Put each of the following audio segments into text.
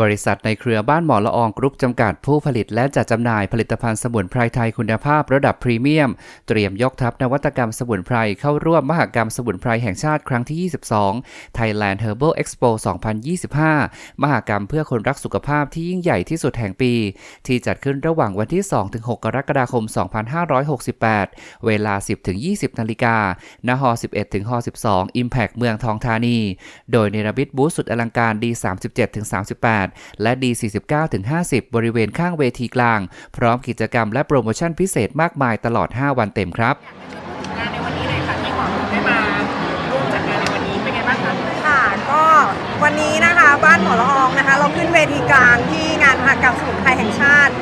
บริษัทในเครือบ้านหมอละอองกรุ๊ปจำกัดผู้ผลิตและจัดจำหน่ายผลิตภัณฑ์สมุนไพรไทยคุณภาพระดับพรีเมียม เตรียมยกทัพนวัตกรรมสมุนไพรเข้าร่วมมหกรรมสมุนไพรแห่งชาติครั้งที่ 22 Thailand Herbal Expo 2025 มหกรรมเพื่อคนรักสุขภาพที่ยิ่งใหญ่ที่สุดแห่งปี ที่จัดขึ้นระหว่างวันที่ 2-6 กรกฎาคม 2568 เวลา 10-20 นาฬิกาณหอ11หอ12 Impact เมืองทองธานี โดยเนรมิตบูธสุดอลังการ D37-38 และ D49-50 บริเวณข้างเวทีกลาง พร้อมกิจกรรมและโปรโมชั่นพิเศษมากมายตลอด 5 วันเต็มครับงานในวันนี้เลยค่ะที่หมอได้มาร่วมจัดงานในวันนี้เป็นไงบ้างคะค่ะก็วันนี้นะคะบ้านหมอละอองนะคะ เราขึ้นเวทีกลางที่งานมหกรรมสมุนไพรแห่งชาติ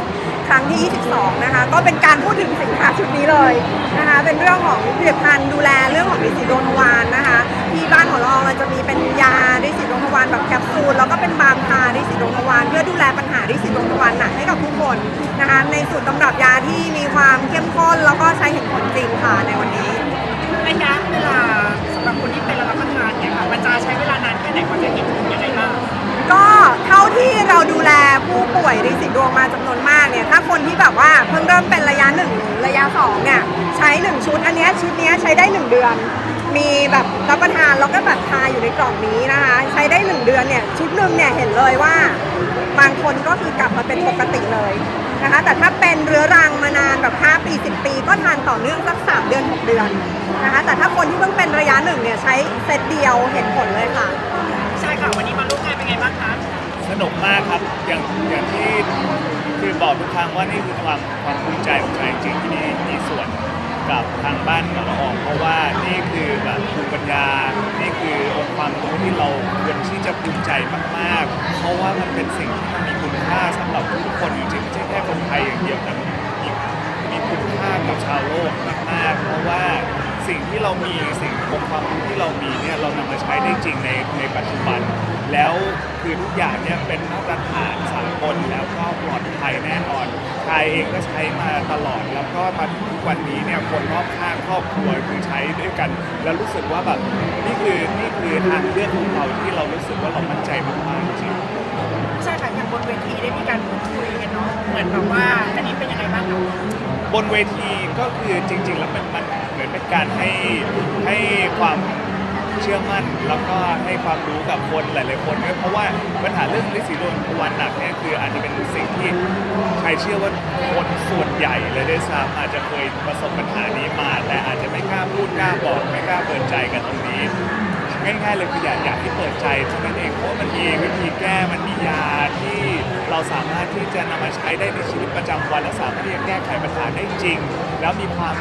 ครั้งที่ 22 นะคะ ก็เป็นการพูดถึงสินค้าชุดนี้เลยนะคะ เป็นเรื่องของผลิตภัณฑ์ดูแลเรื่องของดิสิโดนทวารนะคะ ที่บ้านหมอละอองเราจะมีเป็นยาดิสิโดนทวารแบบแคปซูล แล้วก็เป็นบาล์มทาดิสิโดนทวารเพื่อดูแลปัญหาดิสิโดนทวารหนักให้กับผู้คนนะคะ ในสูตรตำรับยาที่มีความเข้มข้นแล้วก็ใช้เห็นผลจริงค่ะในวันนี้ระยะเวลาสำหรับคนที่เป็นรับประทานเนี่ยค่ะมันจะใช้เวลานานแค่ไหนกว่าจะเห็นผลยังไงบ้าง ก็เท่าที่เราดูแลผู้ป่วยริสิดวงมาจำนวนมากเนี่ย ถ้าคนที่แบบว่าเพิ่งเริ่มเป็นระยะหนึ่งระยะสองเนี่ย ใช้ 1 ชุด อันเนี้ยชุดเนี้ยใช้ได้ 1 เดือน มีแบบรับประทานแล้วก็แบบทาอยู่ในกล่องนี้นะคะ ใช้ได้ 1 เดือนเนี่ย ชุดหนึ่งเนี่ยเห็นเลยว่า บางคนก็คือกลับมาเป็นปกติเลยนะคะ แต่ถ้าเป็นเรื้อรังมานานแบบ 5 ปี 10 ปี ก็ทานต่อเนื่องสัก 3 เดือน 6 เดือนนะคะ แต่ถ้าคนที่เพิ่งเป็นระยะหนึ่งเนี่ยใช้เซตเดียวเห็นผลเลยค่ะ ใช่ค่ะ วันนี้มาร่วม ไงบ้างคะสนุกมากครับอย่างอย่างที่คือบอกทุกครั้งว่านี่คือความความภูมิใจของใจจริงๆที่นี่มีส่วนกับทางบ้านหมอละอองเพราะว่านี่คือแบบภูมิปัญญา นี่คือองค์ความรู้ที่เราควรที่จะภูมิใจมากๆ เพราะว่ามันเป็นสิ่งที่มันมีคุณค่าสำหรับทุกคนจริงๆไม่ใช่แค่คนไทยอย่างเดียวแต่มีมีคุณค่ากับชาวโลกมากๆเพราะว่า สิ่งที่เรามีสิ่งองค์ความรู้ที่เรามีเนี่ยเรานำมาใช้ได้จริงในในปัจจุบัน แล้วคือทุกอย่างเนี่ยเป็นมาตรฐานสากลแล้วก็ปลอดภัยแน่นอนไทยเองก็ใช้มาตลอด แล้วก็มาถึงทุกวันนี้เนี่ยคนรอบข้างครอบครัวคือใช้ด้วยกัน แล้วรู้สึกว่าแบบนี่คือนี่คือทางเลือกของเราที่เรารู้สึกว่าเรามั่นใจมากๆจริงใช่ค่ะอย่างบนเวทีได้มีการพูดคุยกันเนาะเหมือนแบบว่าอันนี้เป็นยังไงบ้างคะ บนเวทีก็คือจริง ๆ แล้วมันมันเห มือนเป็นการให้ให้ความเชื่อมั่นแล้วก็ให้ความรู้กับคนหลาย ๆ คนด้วยเพราะว่าปัญหาเรื่องลิสิโดนวันหนักเนี่ยคืออาจจะเป็นสิ่งที่ใครเชื่อว่าคนส่วนใหญ่เลยด้วยซ้ำอาจจะเคยประสบปัญหานี้มา แต่อาจจะไม่กล้าพูดกล้าบอกไม่กล้าเปิดใจกันตรงนี้ ง่าย ๆ เลยคืออยากอยากให้เปิดใจเท่านั้นเองเพราะว่ามันมีวิธีแก้มันมียา สามารถที่จะนำมาใช้ได้ในชีวิตประจำวัน และสามารถที่จะแก้ไขปัญหาได้จริง แล้วมีความ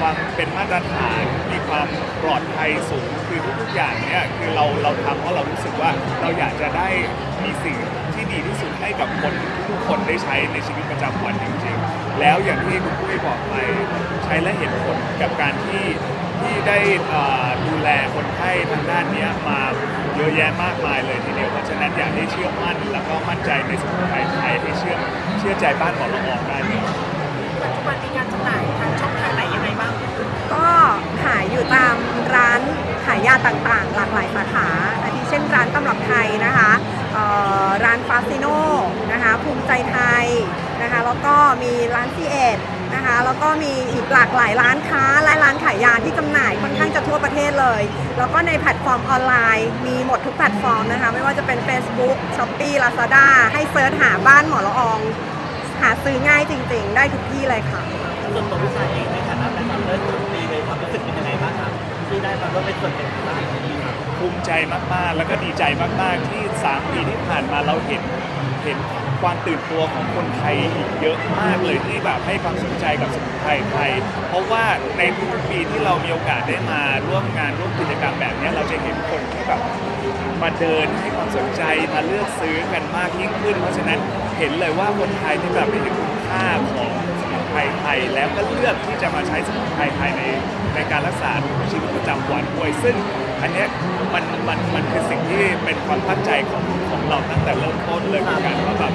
ความเป็นมาตรฐาน มีความปลอดภัยสูงคือทุกๆอย่างเนี่ยคือเราเราทำเพราะเรารู้สึกว่าเราอยากจะได้มีสิ่งที่ดีที่สุดให้กับคนทุกคนได้ใช้ในชีวิตประจำวันจริงๆ แล้วอย่างที่คุณปุ้ยบอกไปใช้และเห็นผลกับการที่ที่ได้ดูแลคนไข้ทางด้านนี้มา ยอะแยะมากมายเลยทีเดียวเพราะฉะนั้นอยากให้เชื่อมั่นแล้วก็มั่นใจในสมุนไพรไทยให้เชื่อเชื่อใจบ้านหมอละอองได้เลย ปัจจุบันมีการจำหน่ายทางช่องทางไหนยังไงบ้างก็ขายอยู่ตามร้านขายยาต่างๆ หลากหลายสาขาอาทิเช่นร้านตำรับไทยนะคะเอ่อร้านฟาซิโนนะคะภูมิใจไทยนะคะแล้วก็มีร้านซีเอ็ดนะคะแล้ว ก็มีอีกหลากหลายร้านค้าและร้านขายยาที่จำหน่ายค่อนข้างจะทั่วประเทศเลย แล้วก็ในแพลตฟอร์มออนไลน์ มีหมดทุกแพลตฟอร์มนะคะ ไม่ว่าจะเป็น Facebook Shopee Lazada ให้เซิร์ชหาบ้านหมอละออง หาซื้อง่ายจริง ๆ ได้ทุกที่เลยค่ะส่วนตัวพี่ชายเองในฐานะเป็นเลิศสูงปีเลยความรู้สึกเป็นยังไงบ้างครับที่ได้มาร่วมเป็นส่วนหนึ่งของร้านนี้ครับภูมิใจมากๆ แล้วก็ดีใจมากๆที่ 3 ปีที่ผ่านมาเราเห็น เห็นความตื่นตัวของคนไทยอีกเยอะมากเลยที่แบบให้ความสนใจกับสมุนไพรไทย เพราะว่าในทุกๆปีที่เรามีโอกาสได้มาร่วมงานร่วมกิจกรรมแบบนี้เราจะเห็นคนที่แบบมาเดินให้ความสนใจมาเลือกซื้อกันมากยิ่งขึ้น เพราะฉะนั้นเห็นเลยว่าคนไทยที่แบบเห็นคุณค่าของสมุนไพรไทย แล้วก็เลือกที่จะมาใช้สมุนไพรไทยในในการรักษาชีวิตประจำวันด้วยซึ่ง อันเนี้ยมันมันมันคือสิ่งที่เป็นความตั้งใจของของเราตั้งแต่เริ่มต้นเลยเหมือนกันว่าแบบ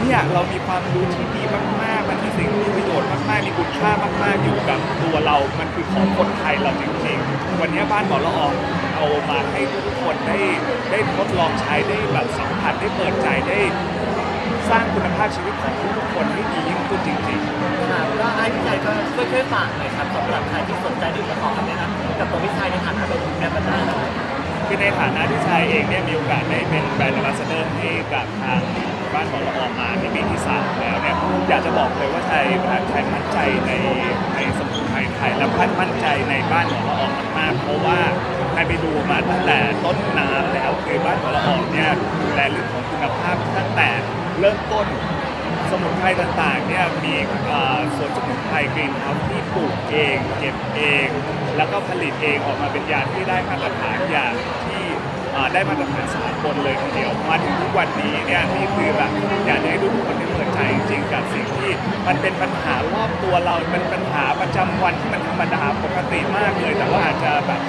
เนี่ยเรามีความรู้ที่ดีมากๆ มันมันมีสิ่งมีประโยชน์มากๆ มีคุณค่ามากๆ อยู่กับตัวเรา มันคือของคนไทยเราจริงๆ วันนี้บ้านหมอละอองเอามาให้ทุกคนได้ได้ทดลองใช้ได้แบบสัมผัสได้เปิดใจได้ สร้างคุณภาพชีวิตของทุกๆคนให้ดียิ่งขึ้นจริงๆครับก็ไอ้พี่ชายก็ช่วยช่วยฝากหน่อยครับสำหรับใครที่สนใจหรือจะขอคำแนะนำกับตัวพี่ชายในฐานะเป็นแอมบาสเดอร์นะครับคือในฐานะที่ชายเองเนี่ยมีโอกาสได้เป็นแบรนด์ a อ b สเดอร์ให้กับทางบ้านหมอละอองมาในปีที่สามแล้วเนี่ยอยากจะบอกเลยว่าชายชายมั่นใจในในสมุนไพรไทยและพันมั่นใจในบ้านหมอละอองมากๆเพราะว่าชายไปดูมาตั้งแต่ต้นน้ำแล้วคือบ้านหมอละอองเนี่ยดูแลเรื่องของคุณภาพตั้งแต่ เริ่มต้นสมุนไพรต่างๆเนี่ยมีเอ่อสวนสมุนไพรกรีนเฮาส์ที่ปลูกเองเก็บเอง แล้วก็ผลิตเองออกมาเป็นยาที่ได้มาตรฐานอย่างที่อ่อได้มาตรฐานสากลเลยทีเดียวมาถึงทุกวันนี้เนี่ยนี่คือแบบอยากจะให้ทุกคนได้เปิดใจจริงๆกับสิ่งที่มันเป็นปัญหารอบตัวเราเป็นปัญหาประจำวันที่มันธรรมดาปกติมากเลย แต่ว่าอาจจะแบบ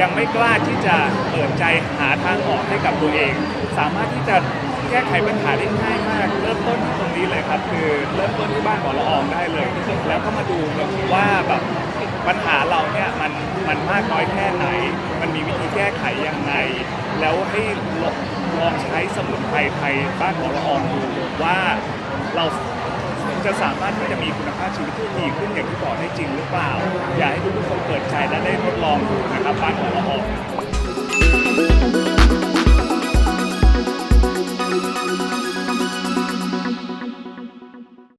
ยังไม่กล้าที่จะเปิดใจหาทางออกให้กับตัวเอง สามารถที่จะ แก้ไขปัญหาได้ง่ายมากเริ่มต้นที่ตรงนี้เลยครับ คือเริ่มต้นที่บ้านหมอละอองได้เลยแล้วก็มาดูกันว่าแบบปัญหาเราเนี่ยมันมันมากน้อยแค่ไหน มันมีวิธีแก้ไขยังไง แล้วให้ลองลองใช้สมุนไพรไทยบ้านหมอละอองดูว่าเราจะสามารถที่จะมีคุณภาพชีวิตที่ดีขึ้นอย่างที่บอกได้จริงหรือเปล่า อยากให้ทุกคนเปิดใจและได้ทดลองดูนะครับบ้านของละออง